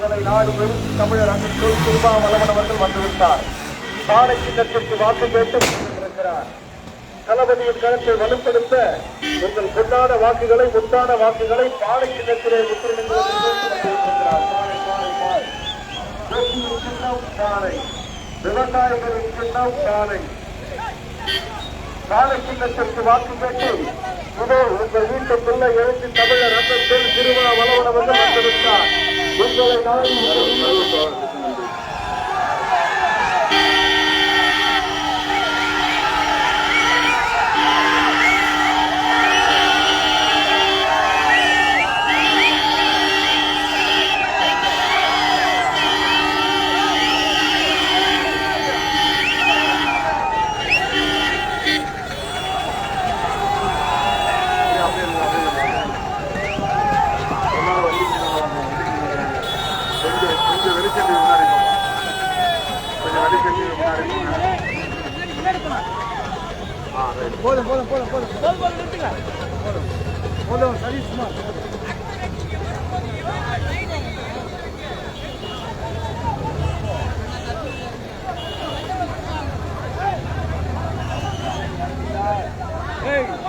உங்களை நாடு வெறும் தமிழர் அங்கு திருபா வல்லவன் அவர்கள் வந்துவிட்டார். பானை சின்னத்திற்கு வாக்கு கேட்டு இருக்கிறார் தளபதியின் கருத்தை வலுப்படுத்த உங்கள் பொன்னான வாக்குகளை முத்தான வாக்குகளை பானை சின்னத்திலே முத்திருக்கிறார் விவசாயிகளின் சின்னம் சாலை. பானை சின்னத்திற்கு வாக்கு கேட்டு இதோ உங்கள் வீட்டு பிள்ளை எழுச்சி தமிழர் ரத்தத்தில் திருமண வளவன வந்து வந்திருந்தார் உங்களை நாடி போதும் சரி சும்மா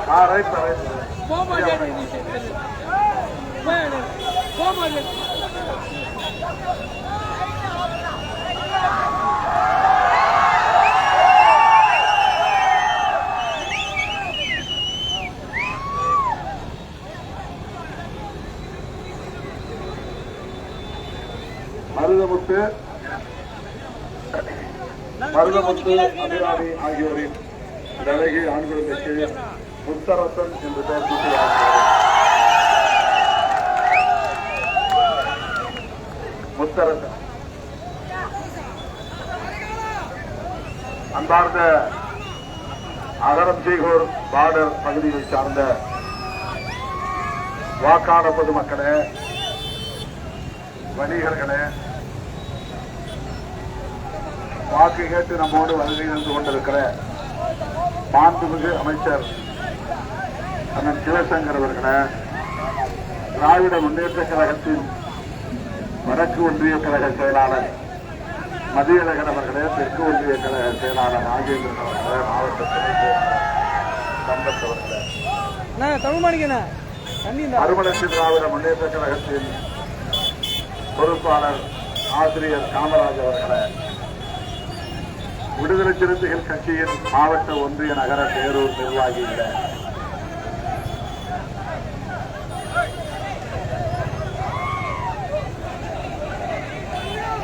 ஆ, ரைட் ரைட் பா. போக மருதமுத்து மருதமுத்து அபிராமி ஆகியோரின் விலகி ஆண் குழந்தைக்கு முத்தரசன் என்று பெயர் சூட்டி முத்தரசன். அன்பார்ந்த அகரம் செய்கோர் பார்டர் பகுதியை சார்ந்த வாக்காள பொதுமக்களே வணிகர்களே வாக்கு கேட்டு நம்மோடு வருகை இருந்து கொண்டிருக்கிற மாண்புமிகு அமைச்சர் அண்ணன் சிவசங்கர் அவர்களே திராவிட முன்னேற்ற கழகத்தின் வடக்கு ஒன்றிய கழக செயலாளர் மதியழகன் அவர்களே தெற்கு ஒன்றிய கழக செயலாளர் நாகேந்திரன் அவர்களே மாவட்ட துணை செயலாளர் மறுமலர்ச்சி திராவிட முன்னேற்ற கழகத்தின் பொறுப்பாளர் ஆசிரியர் காமராஜ் அவர்களை விடுதலை சிறுத்தைகள் கட்சியின் மாவட்ட ஒன்றிய நகர பேரூர் நிர்வாகிகளே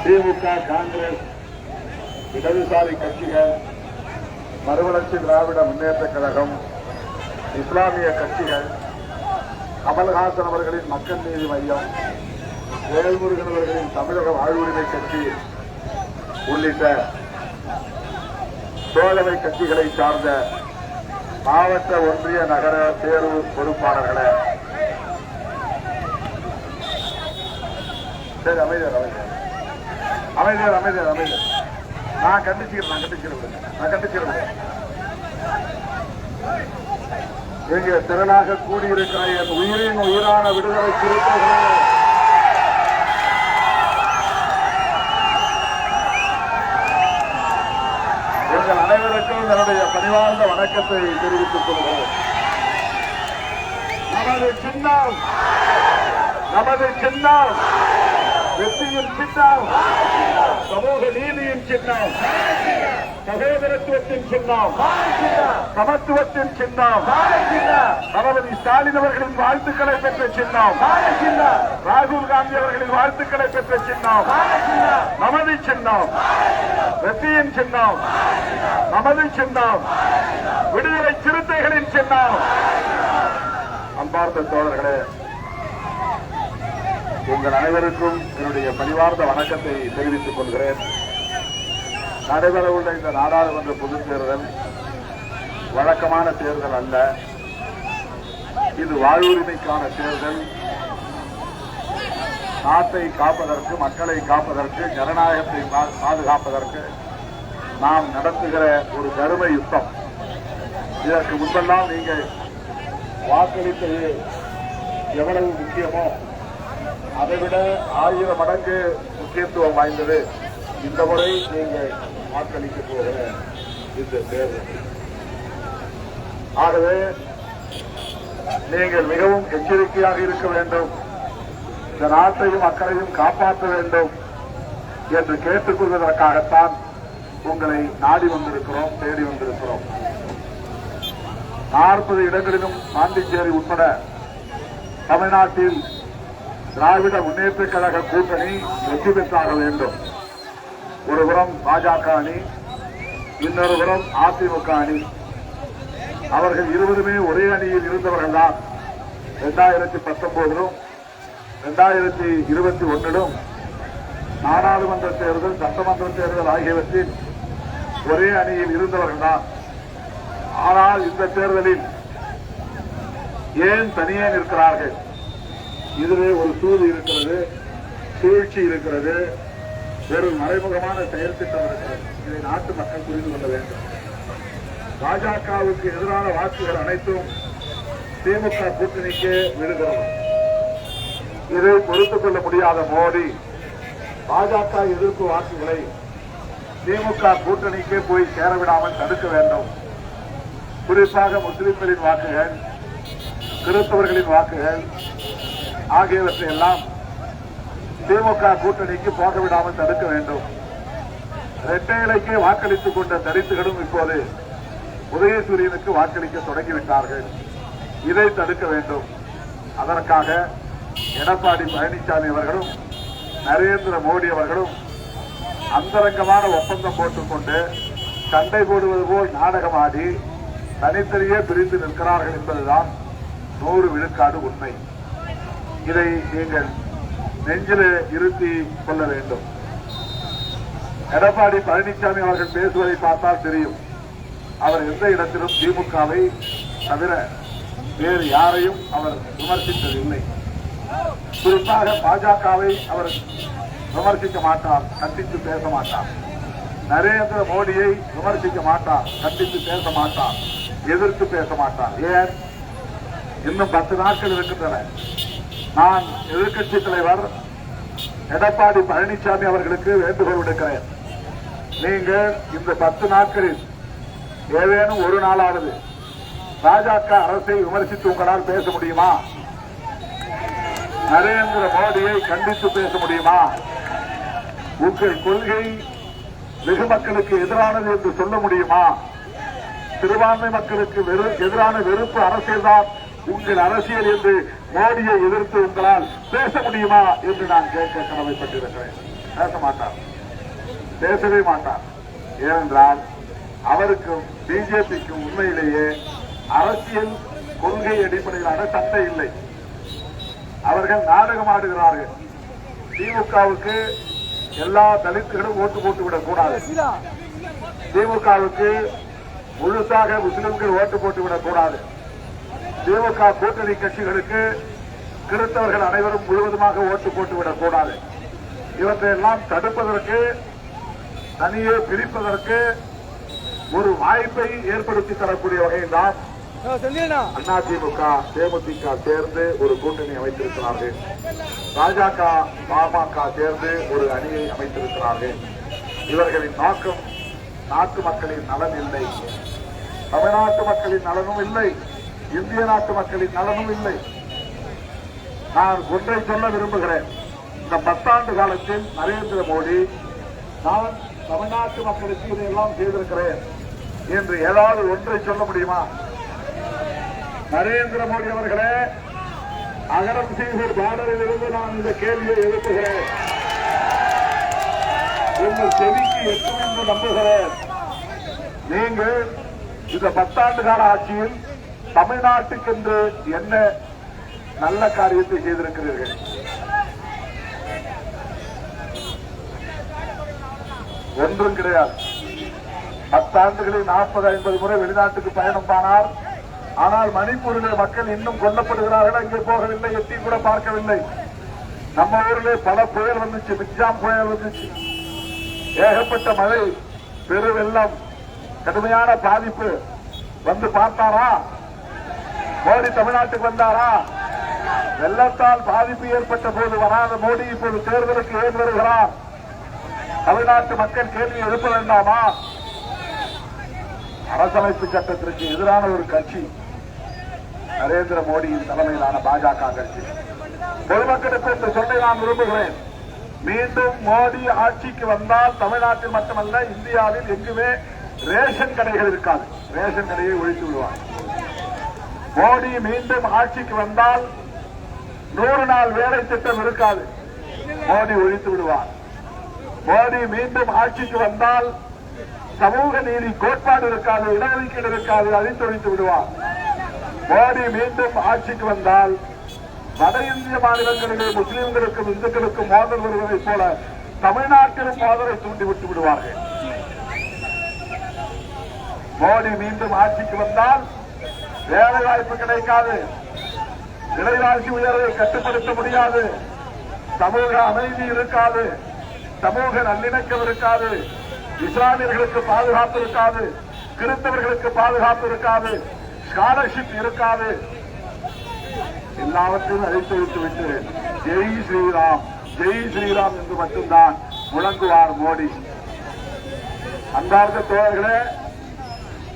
திமுக காங்கிரஸ் இடதுசாரி கட்சிகள் மறுவளர்ச்சி திராவிட முன்னேற்ற கழகம் இஸ்லாமிய கட்சிகள் கமல்ஹாசன் அவர்களின் மக்கள் நீதி மையம் வேல்முருகன் அவர்களின் தமிழக வாழ்வுரிமை கட்சி உள்ளிட்ட தோழமை கட்சிகளை சார்ந்த மாவட்ட ஒன்றிய நகர தேர்வு பொறுப்பாளர்களை. சரி அமைதியார் அமைதியார். அமைதியார் அமைதியார் அமைதியார். நான் கண்டிச்சுக்கிறேன் நான் கண்டிச்சிருக்கிறேன் நான் கண்டிச்சிருக்கிறேன் இங்கே திரளாக கூடியிருக்கிற என் உயிரின் உயிரான விடுதலை சிறுத்தைகளே அனைவருக்கும் பணிவார்ந்த வணக்கத்தை தெரிவித்துக் கொள்கிறோம். நமது சின்னம் நமது சின்னம். வெற்றியின் சின்னம். சமூக நீதியின் சின்னம். சகோதரத்துவத்தின் சின்னம். சமத்துவத்தின் சின்னம். தளபதி ஸ்டாலின் அவர்களின் வாழ்த்துக்களை பெற்ற சின்னம். ராகுல் காந்தி அவர்களின் வாழ்த்துக்களை பெற்ற சின்னம். நமது சின்னம். வெற்றியின் சின்னம். நமது சின்னம். விடுதலை சிறுத்தைகளின் சின்னம். அன்பார்ந்த தோழர்களே உங்கள் அனைவருக்கும் என்னுடைய பணிவார்ந்த வணக்கத்தை தெரிவித்துக் கொள்கிறேன். நடைபெறவுள்ள இந்த நாடாளுமன்ற பொதுத் தேர்தல் வழக்கமான தேர்தல் அல்ல. இது வாழ்வுரிமைக்கான தேர்தல். நாட்டை காப்பதற்கு மக்களை காப்பதற்கு ஜனநாயகத்தை பாதுகாப்பதற்கு நாம் நடத்துகிற ஒரு தரும யுத்தம். இதற்கு முன்பெல்லாம் நீங்கள் வாக்களித்தது எவ்வளவு முக்கியமோ அதைவிட ஆயிரம் மடங்கு முக்கியத்துவம் வாய்ந்தது. இந்த முறை நீங்கள் வாக்களிக்க போகிற இந்த தேர்தல் ஆகவே நீங்கள் மிகவும் எச்சரிக்கையாக இருக்க வேண்டும். இந்த நாட்டையும் மக்களையும் காப்பாற்ற வேண்டும் என்று கேட்டுக்கொள்வதற்காகத்தான் உங்களை நாடி வந்திருக்கிறோம் தேடி வந்திருக்கிறோம். நாற்பது இடங்களிலும் பாண்டிச்சேரி உட்பட தமிழ்நாட்டில் திராவிட முன்னேற்ற கழக கூட்டணி வெற்றி பெற்றாக வேண்டும். ஒரு புறம் பாஜக அணி இன்னொரு புறம் அதிமுக அணி. அவர்கள் இருவருமே ஒரே அணியில் இருந்தவர்கள் தான் இரண்டாயிரத்தி பத்தொன்பதிலும் இரண்டாயிரத்தி இருபத்தி ஒன்னிலும் நாடாளுமன்ற தேர்தல் சட்டமன்ற தேர்தல் ஆகியவற்றில் ஒரே அணியில் இருந்தவர்கள் தான் ஆனால் இந்த தேர்தலில் ஏன் தனியே நிற்கிறார்கள்? இதிலே ஒரு சூது இருக்கிறது சூழ்ச்சி இருக்கிறது ஒரு மறைமுகமான செயல் திட்டம் இருக்கிறது. இதை நாட்டு மக்கள் புரிந்து கொள்ள வேண்டும். பாஜகவுக்கு எதிரான வாக்குகள் அனைத்தும் திமுக கூட்டணிக்கு விழுகிறது. இதை பொறுத்துக் கொள்ள முடியாத மோடி பாஜக எதிர்ப்பு வாக்குகளை திமுக கூட்டணிக்கே போய் சேரவிடாமல் தடுக்க வேண்டும். குறிப்பாக முஸ்லிம்களின் வாக்குகள் கிறிஸ்தவர்களின் வாக்குகள் ஆகியவற்றை எல்லாம் திமுக கூட்டணிக்கு போக விடாமல் தடுக்க வேண்டும். இரட்டை இலைக்கே வாக்களித்துக் கொண்ட தரித்துகளும் இப்போது உதயசூரியனுக்கு வாக்களிக்க தொடங்கிவிட்டார்கள். இதை தடுக்க வேண்டும். அதற்காக எடப்பாடி பழனிசாமி அவர்களும் நரேந்திர மோடி அவர்களும் அந்தரங்கமான ஒப்பந்தம் போட்டுக்கொண்டு சண்டை போடுவது போல் நாடகமாடி தனித்தனியே பிரிந்து நிற்கிறார்கள் என்பதுதான் நூறு விழுக்காடு உண்மை. இதை நீங்கள் நெஞ்சிலே இருத்தி கொள்ள வேண்டும். எடப்பாடி பழனிசாமி அவர்கள் பேசுவதை பார்த்தால் தெரியும். அவர் எந்த இடத்திலும் திமுகவை தவிர வேறு யாரையும் அவர் விமர்சித்ததில்லை. குறிப்பாக பாஜகவை அவர் விமர்சிக்க மாட்டார் கண்டித்து பேச மாட்டார். நரேந்திர மோடியை விமர்சிக்க மாட்டார் கண்டித்து பேச மாட்டார் எதிர்த்து பேச மாட்டார். ஏன்? இன்னும் பத்து நாட்கள் இருக்கின்றன. நான் எதிர்க்கட்சி தலைவர் எடப்பாடி பழனிசாமி அவர்களுக்கு வேண்டுகோள் விடுக்கிறேன். நீங்கள் இந்த பத்து நாட்களில் ஏதேனும் ஒரு நாளாவது பாஜக அரசை விமர்சித்து உங்களால் பேச முடியுமா? நரேந்திர மோடியை கண்டித்து பேச முடியுமா? உங்கள் கொள்கை வெகு மக்களுக்கு எதிரானது என்று சொல்ல முடியுமா? சிறுபான்மை மக்களுக்கு வெறு எதிரான வெறுப்பு அரசியல் தான் உங்கள் அரசியல் என்று மோடியை எதிர்த்து உங்களால் பேச முடியுமா என்று நான் கேட்க கடமைப்பட்டிருக்கிறேன். பேச மாட்டார். பேசவே மாட்டார். ஏனென்றால் அவருக்கும் பிஜேபிக்கும் உண்மையிலேயே அரசியல் கொள்கை அடிப்படையிலான சட்டை இல்லை. அவர்கள் நாடகம் ஆடுகிறார்கள். திமுகவுக்கு எல்லா தலித்துகளும் ஓட்டு போட்டுவிடக் கூடாது திமுகவுக்கு முழுசாக முஸ்லிம்கள் ஓட்டு போட்டுவிடக் கூடாது திமுக கூட்டணி கட்சிகளுக்கு கிறிஸ்தவர்கள் அனைவரும் முழுவதுமாக ஓட்டு போட்டு விடக் கூடாது. இவற்றை எல்லாம் தடுப்பதற்கு தனியே பிரிப்பதற்கு ஒரு வாய்ப்பை ஏற்படுத்தி தரக்கூடிய வகையில் தான் அதிமுக தேமுதிக சேர்ந்து ஒரு கூட்டணி அமைத்திருக்கிறார்கள். பாஜக பாமக சேர்ந்து ஒரு அணியை அமைத்திருக்கிறார்கள். இவர்களின் நோக்கம் நாட்டு மக்களின் நலன் இல்லை. தமிழ்நாட்டு மக்களின் நலனும் இல்லை. இந்திய நாட்டு மக்களின் நலனும் இல்லை. நான் ஒன்றை சொல்ல விரும்புகிறேன். இந்த பத்தாண்டு காலத்தில் நரேந்திர மோடி நான் தமிழ்நாட்டு மக்களுக்கு இதையெல்லாம் செய்திருக்கிறேன் என்று ஏதாவது ஒன்றை சொல்ல முடியுமா? நரேந்திர மோடி அவர்களே அகரம் செய்தூர் பாடலில் இருந்து நான் இந்த கேள்வியை எழுப்புகிறேன். உங்கள் செவிக்கு எட்டும் என்று நம்புகிறேன். நீங்கள் இந்த பத்தாண்டு கால ஆட்சியில் தமிழ்நாட்டுக்கென்று என்ன நல்ல காரியத்தை செய்திருக்கிறீர்கள்? ஒன்றும் கிடையாது. பத்தாண்டுகளில் நாற்பது ஐம்பது முறை வெளிநாட்டுக்கு பயணம் பானார் ஆனால் மணிப்பூரிலே மக்கள் இன்னும் கொல்லப்படுகிறார்கள். அங்கே போகவில்லை எட்டி கூட பார்க்கவில்லை. நம்ம ஊரிலே பல புயல் வந்துச்சு மிக்ஜாம் புயல் வந்துச்சு. ஏகப்பட்ட மழை பெரு வெள்ளம் கடுமையான பாதிப்பு. வந்து பார்த்தாரா? மோடி தமிழ்நாட்டுக்கு வந்தாரா? வெள்ளத்தால் பாதிப்பு ஏற்பட்ட போது வராத மோடி இப்போது தேர்தலுக்கு ஏன் வருகிறார். தமிழ்நாட்டு மக்கள் கேள்வி எழுப்ப வேண்டாமா? அரசமைப்பு சட்டத்திற்கு எதிரான ஒரு கட்சி நரேந்திர மோடியின் தலைமையிலான பாஜக கட்சி. பொதுமக்களுக்கு இந்த சொல்லை நான் விரும்புகிறேன். மீண்டும் மோடி ஆட்சிக்கு வந்தால் தமிழ்நாட்டில் மட்டுமல்ல இந்தியாவில் எங்குமே ரேஷன் கடைகள் இருக்காது. ரேஷன் கடையை ஒழித்து விடுவார். மோடி மீண்டும் ஆட்சிக்கு வந்தால் நூறு நாள் வேலை திட்டம் இருக்காது. மோடி ஒழித்து விடுவார். மோடி மீண்டும் ஆட்சிக்கு வந்தால் சமூக நீதி கோட்பாடு இருக்காது இடஒதுக்கீடு இருக்காது அழித்தொழித்து விடுவார். மோடி மீண்டும் ஆட்சிக்கு வந்தால் வட இந்திய மாநிலங்களிலே முஸ்லிம்களுக்கும் இந்துக்களுக்கும் மோதல் வருவதைப் போல தமிழ்நாட்டிலும் மோதலை தூண்டிவிட்டு விடுவார்கள். மோடி மீண்டும் ஆட்சிக்கு வந்தால் வேலை வாய்ப்பு கிடைக்காது. விலைவாசி உயர்வை கட்டுப்படுத்த முடியாது. சமூக அமைதி இருக்காது. சமூக நல்லிணக்கம் இருக்காது. இஸ்லாமியர்களுக்கு பாதுகாப்பு இருக்காது. கிறிஸ்தவர்களுக்கு பாதுகாப்பு இருக்காது. ஸ்காலர்ஷிப் இருக்காது. எல்லாவற்றையும் அழைத்து வைத்து விட்டு ஜெய் ஸ்ரீராம் ஜெய் ஸ்ரீராம் என்று மட்டும்தான் முழங்குவார் மோடி. அன்பார்ந்த தோழர்களே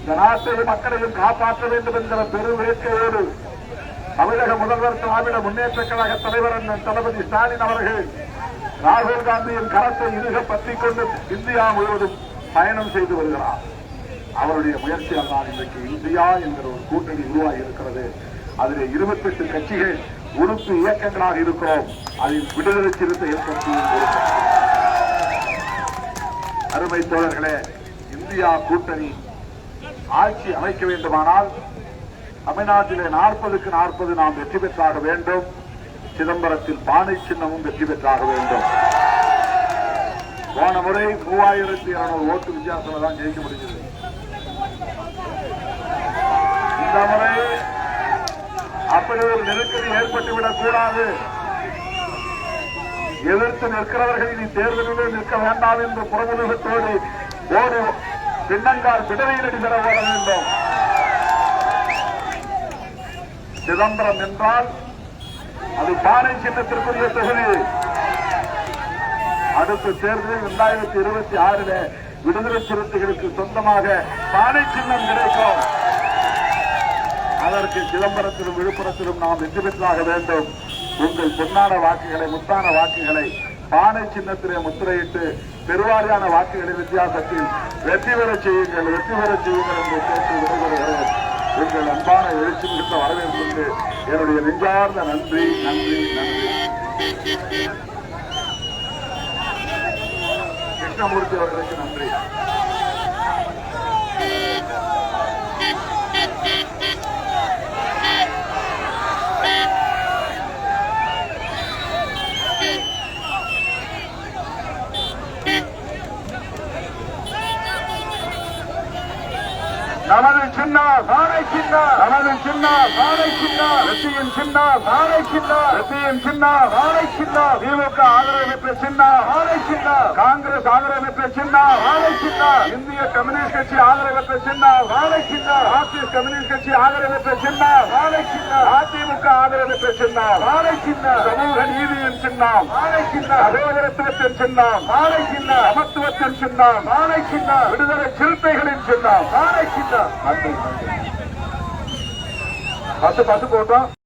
இந்த மக்களையும் காப்பாற்ற வேண்டும் என்கிற பெரு வேட்கையோடு தமிழக முதல்வர் திராவிட முன்னேற்ற கழக தலைவர் அண்ணன் தளபதி ஸ்டாலின் அவர்கள் ராகுல் காந்தியின் கரத்தை இருக பற்றிக் கொண்டு இந்தியா முழுவதும் பயணம் செய்து வருகிறார். அவருடைய முயற்சியால் தான் இன்றைக்கு இந்தியா என்கிற ஒரு கூட்டணி உருவாகி இருக்கிறது அதிலே இருபத்தெட்டு கட்சிகள் உறுப்பு இயக்கங்களாக இருக்கிறோம். அதில் விடுதலை சிறுத்தை ஏற்படுத்தியும் அருமை தோழர்களே இந்தியா கூட்டணி ஆட்சி அமைக்க வேண்டுமானால் தமிழ்நாட்டிலே நாற்பதுக்கு நாற்பது நாம் வெற்றி பெற்றாக வேண்டும். சிதம்பரத்தில் பானை சின்னமும் வெற்றி பெற்றாக வேண்டும். போன முறை மூவாயிரத்தி இருநூறு ஓட்டு வித்தியாசம் தான் ஜெயிக்க முடிஞ்சது. இந்த முறை அப்படி ஒரு நெருக்கடி ஏற்பட்டுவிடக் கூடாது எதிர்த்து நிற்கிறவர்கள் இனி தேர்தலிலே நிற்க வேண்டாம் என்று புறமுதுகத்தோடு ஓடு பின்னங்கால் விடுதியில் பெற ஓட வேண்டும். சிதம்பரம் என்றால் அது பானை சின்னத்திற்குரிய தொகுதி. அடுத்த தேர்தலில் இரண்டாயிரத்தி இருபத்தி ஆறில் விடுதலை சிறுத்தைகளுக்கு சொந்தமாக பானை சின்னம் கிடைக்கும். அதற்கு சிதம்பரத்திலும் விழுப்புரத்திலும் நாம் வெற்றி பெற்றாக வேண்டும். உங்கள் பொன்னான வாக்குகளை முத்தான வாக்குகளை பானை சின்னத்திலே முத்திரையிட்டு பெருவாரியான வாக்குகளை வித்தியாசத்தில் வெற்றி பெற செய்யுங்கள் வெற்றி பெற செய்யுங்கள் என்று கேட்டு விடைபெறுகிறேன் எங்கள் அன்பான எழுச்சி மிகுந்த வரவேற்பு என்னுடைய நெஞ்சார்ந்த நன்றி நன்றி நன்றி. கிருஷ்ணமூர்த்தி அவர்களுக்கு நன்றி நமது சின்ன சாலை சின்ன நமது சின்ன சாலை சின்ன வெற்றியின் சின்ன சாலை சின்ன வெற்றியின் சின்ன சாலை சின்ன திமுக ஆதரவு பெற்ற சின்ன சாலை காங்கிரஸ் ஆதரவு பெற்ற சின்ன சாலை இந்திய கம்யூனிஸ்ட் கட்சி ஆதரவு பெற்ற சின்ன சாலை மார்க்சிஸ்ட் கம்யூனிஸ்ட் கட்சி ஆதரவு பெற்ற சின்ன சாலை அதிமுக ஆதரவு பெற்ற சின்ன சாலை சமூக நீதியின் சின்னம் சாலை சின்ன சகோதரத்துவத்தின் சின்னம் சாலை சின்ன சமத்துவத்தின் சின்னம் விடுதலை சிறுத்தைகளின் சின்னம் சின்னம் நன்றி நன்றி பத்து பத்து போட்டோம்